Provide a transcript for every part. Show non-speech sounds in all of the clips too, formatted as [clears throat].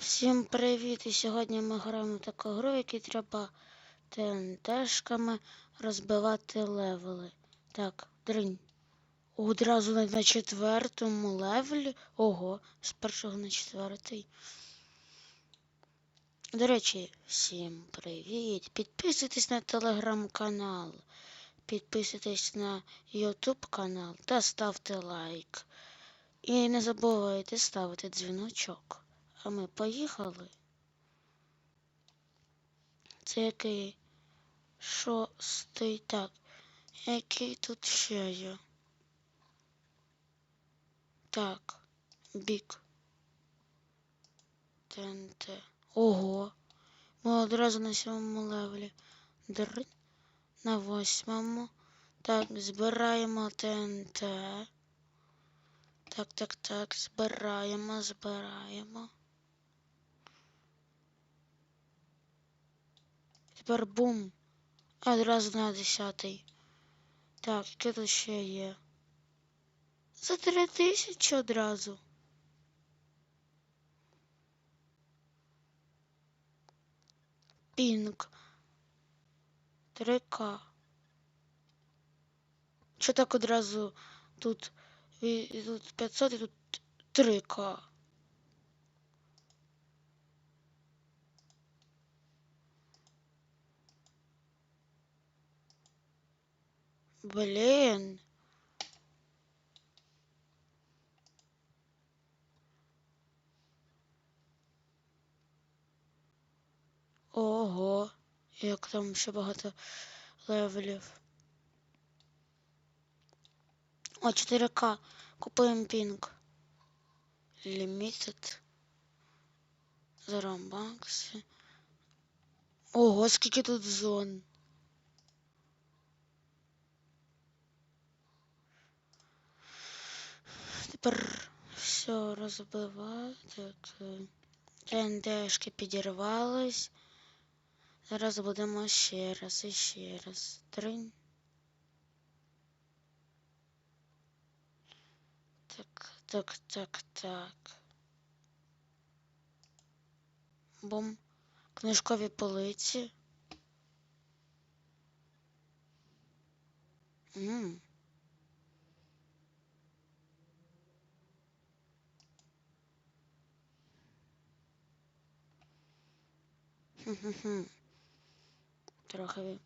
Всім привіт! І сьогодні ми граємо таку гру, в треба ТНТшками розбивати левели. Так, дринь. Одразу на, на четвертому левелі. Ого, з першого на четвертий. До речі, всім привіт! Підписуйтесь на телеграм-канал, підписуйтесь на ютуб канал та ставте лайк. І не забувайте ставити дзвіночок. А ми поїхали. Це який шостий. Так. Який тут ще є? Так. Бік. ТНТ. Ого. Ми одразу на сьомому левелі. Др. На восьмому. Так, збираємо ТНТ. Так, так, так. Збираємо, збираємо. Тепер бум. Одразу на десятий. Так, яке тут ще є? За три тисячі одразу. Пінк. 3К. Що так одразу тут, тут 500 і тут 3К? Блін. Ого, як там ще багато левелів. О, 4К. Купуємо пінг. Limited. Зарамбакси. Ого, скільки тут зон. Тепер все розбивати. ТНТшки підірвались. Зараз будемо ще раз і ще раз. Тринь. Так, так, так, так. Бум. Книжкові полиці. Ммм. Трохи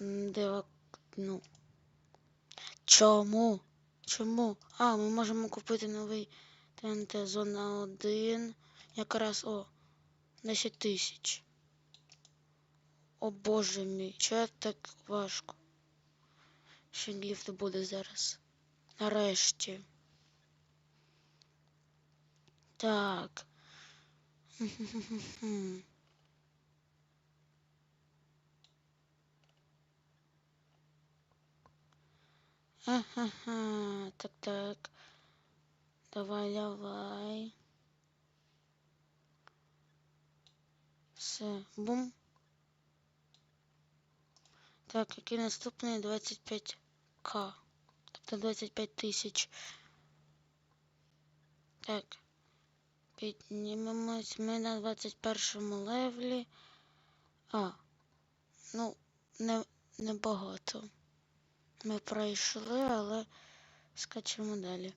м, дива. Ну. Чому? Чому? А, ми можемо купити новий ТНТ Зона 1. Якраз о 10 тисяч. О боже мій, чого так важко? Ще ліфт буде зараз. Нарешті. Так. [laughs] Ага, так, так. Давай, давай. Все, бум. Так, який наступний 25к. Тобто 25 тисяч. Так. Піднімемось. Ми на 21 левлі. А, ну, не, небагато. Ми пройшли, але скачемо далі.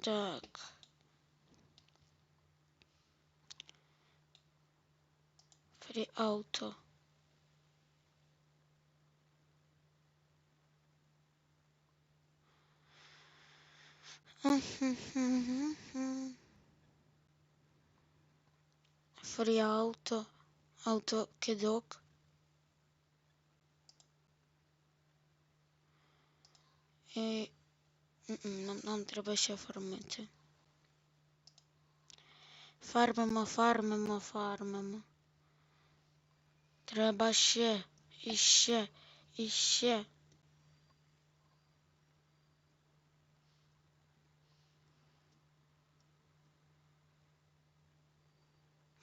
Так. Фрі ауто. Фрі ауто. Ауто кидок. М-м, нам, нам треба ще фармити. Фармимо, фармимо, фармимо. Треба ще, і ще, і ще.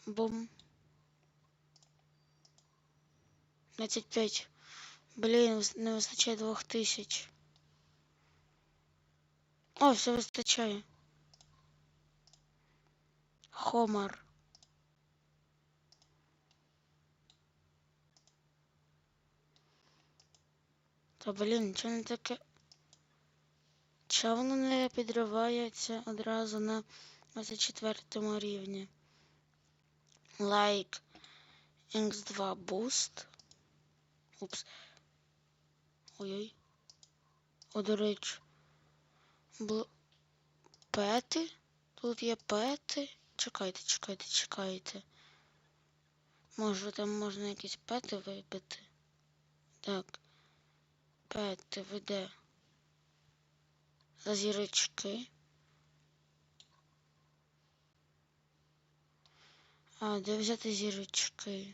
Бум. 25. Блін, вис- не вистачає двох тисяч. О, все вистачає. Хомар. Та блін, чого не таке? Чого воно не підривається одразу на 24 рівні? Like X2 Boost. Упс. Ой-ой. О, до речі. Бл... Пети? Тут є пети. Чекайте, чекайте, чекайте. Може там можна якісь пети вибити? Так. Пети веде. За зірочки. А, де взяти зірочки?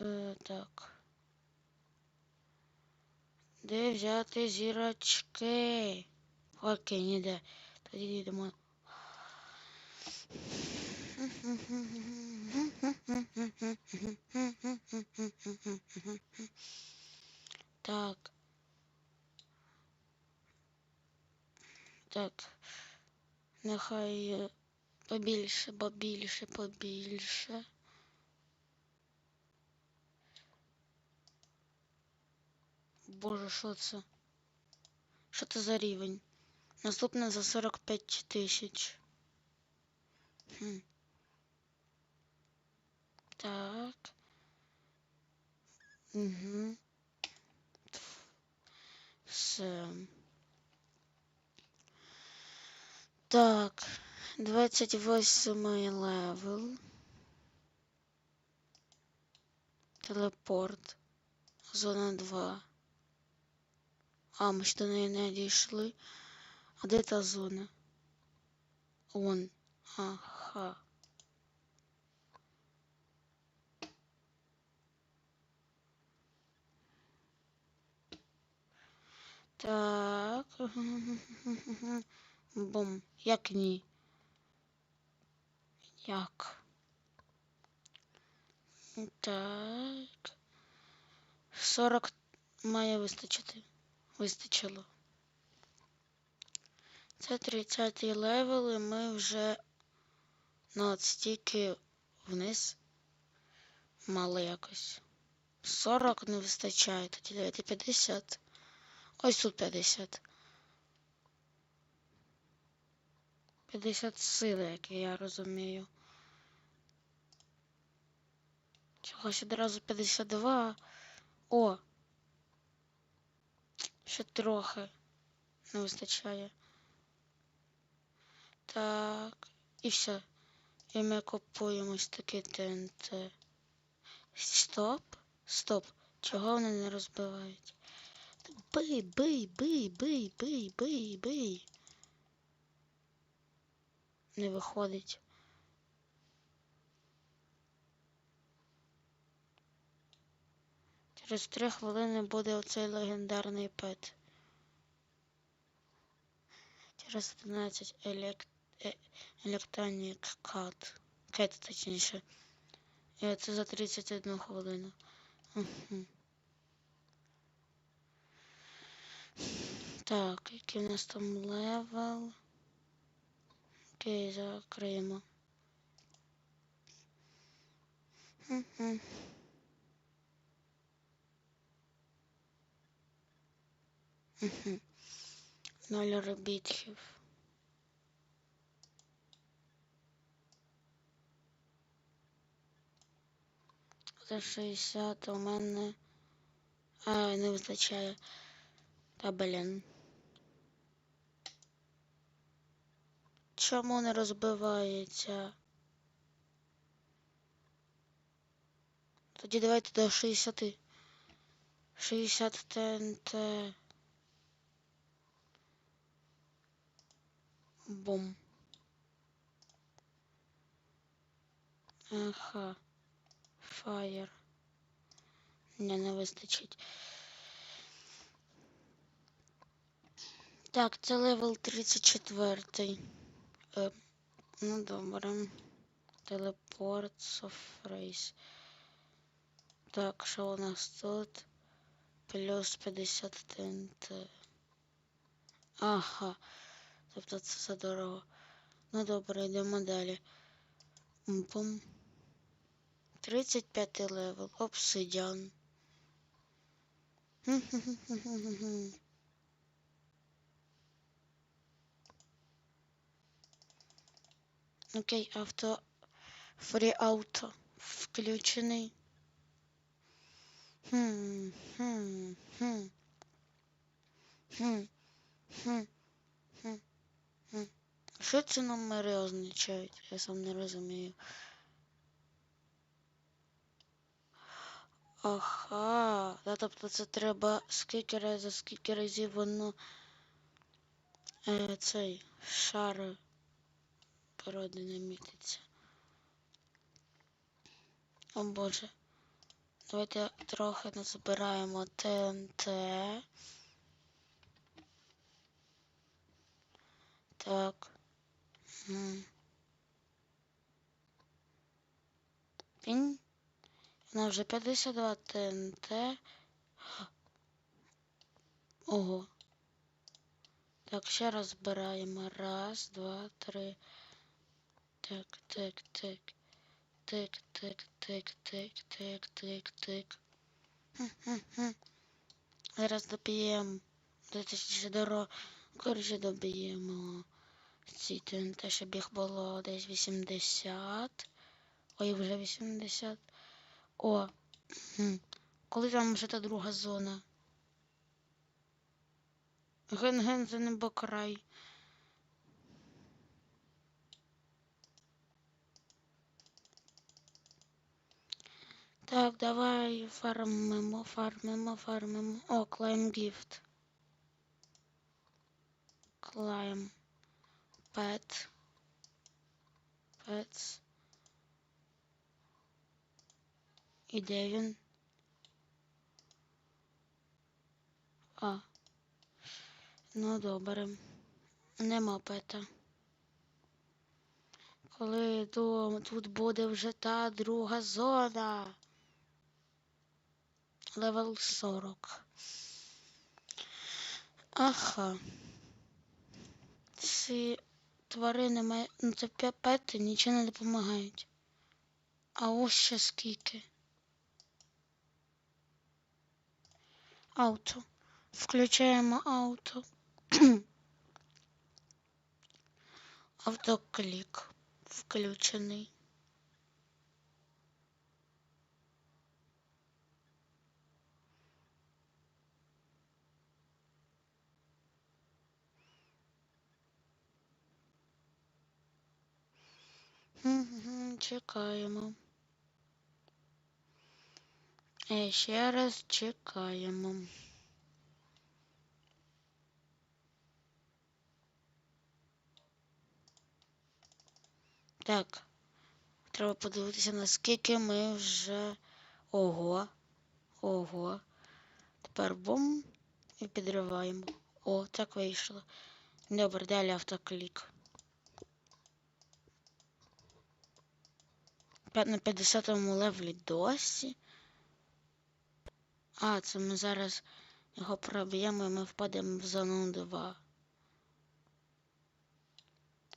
Е, так. Де взяти зірочки? Окей, ніде. Тоді йдемо. Так. Так. Нехай побільше, побільше, побільше. Боже, це? Що це за рівень? Наступне за 45 тисяч. Хм. Так. Угу. Все. Так. 28 левел. Телепорт. Зона 2. А, ми ще до неї не. А де та зона? Он. Ага. Так. [laughs] Бум. Як ні? Як? Так. 40 має вистачити. Вистачило. Це 30 левел, і ми вже ну, от стільки вниз мало якось. 40 не вистачає, тоді давайте 50. Ось тут 50. 50 сили, як я розумію. Чогось одразу 52. О! Ще трохи не вистачає. Так, і все. І ми купуємо ось таке ТНТ. Стоп, стоп. Чого вони не розбивають? Бий, бий, бий, бий, бий, бий, бий. Не виходить. Через три хвилини буде оцей легендарний пет. Через 11 елект... е... електронік кат. Кет, точніше. І це за 31 хвилину. Так, який у нас там левел? Окей, закриємо. Угу. Ноль робітхів. За 60 у мене. А, не вистачає. Та блін. Чому не розбивається? Тоді давайте до 60. 60 ТНТ. Бум. Ага. Фаєр. Не, не вистачить. Так, це левел 34. Е, ну добре. Телепорт, софрейс. Так, що у нас тут? Плюс 50 ТНТ. Ага. Тобто це за дорого. Ну добре, йдемо далі. Бум. 35 левел. Обсидіан. [laughs] Окей, авто. Фрі ауто. Включений. Хм. Хм, хм, хм, хм. Що ці номери означають? Я сам не розумію. Ага, да, тобто це треба скільки разів, скільки разів воно е, цей шар породи не мітиться. О боже. Давайте трохи назбираємо ТНТ. Так. У нас вже 52 ТНТ. Ого. Так, ще раз збираємо. Раз, два, три. Так, так, так. Так, так, так, так, так, так, так. Зараз доб'ємо. Точніше дорогу. Коротше, доб'ємо. Ці ТНТ, щоб їх було десь 80. Ой, вже 80. О. Коли там вже та друга зона? Ген-ген, це небо край. Так, давай фармимо, фармимо, фармимо. О, клайм гіфт. Клайм. Пет. Петс. І де він? А. Ну добре. Нема пета. Коли до, тут буде вже та друга зона. Левел 40. Ага. Ці тварини має... ну це пе- пети нічого не допомагають. А ось ще скільки. Ауто. Включаємо ауто. [clears throat] Автоклік включений. Чекаємо. І ще раз чекаємо. Так. Треба подивитися, наскільки ми вже. Ого. Ого. Тепер бум і підриваємо. О, так вийшло. Добре, далі автоклік. На 50-му левелі досі. А, це ми зараз його проб'ємо і ми впадемо в зону 2.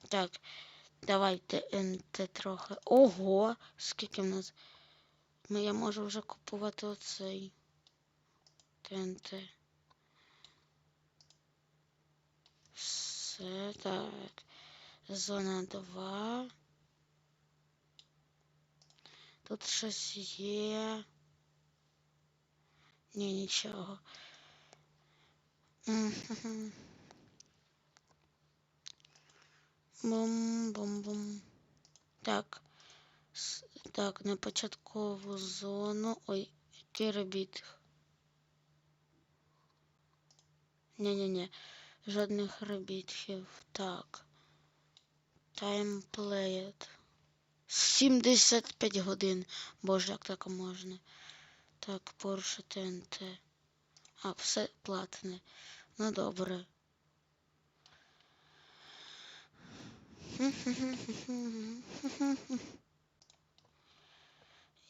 Так, давайте НТ трохи. Ого! Скільки в нас. Ми, я можу вже купувати оцей ТНТ. Все так. Зона 2. Тут щось є. Ні, нічого. Бум-бум-бум. Так. Так, на початкову зону. Ой, який робіт. Ні-ні-ні. Жодних робітхів. Так. Таймплеєт. 75 годин. Боже, як так можна? Так, Porsche ТНТ. А, все платне. Ну добре. [laughs]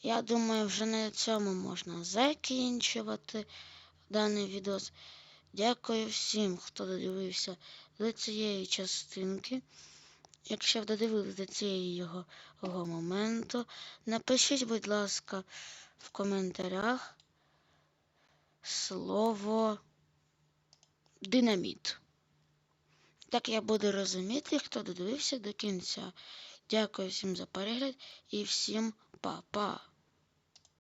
Я думаю, вже на цьому можна закінчувати даний відос. Дякую всім, хто додивився до цієї частинки. Якщо ви додивились до його моменту, напишіть, будь ласка, в коментарях слово динаміт. Так я буду розуміти, хто додивився до кінця. Дякую всім за перегляд і всім па-па.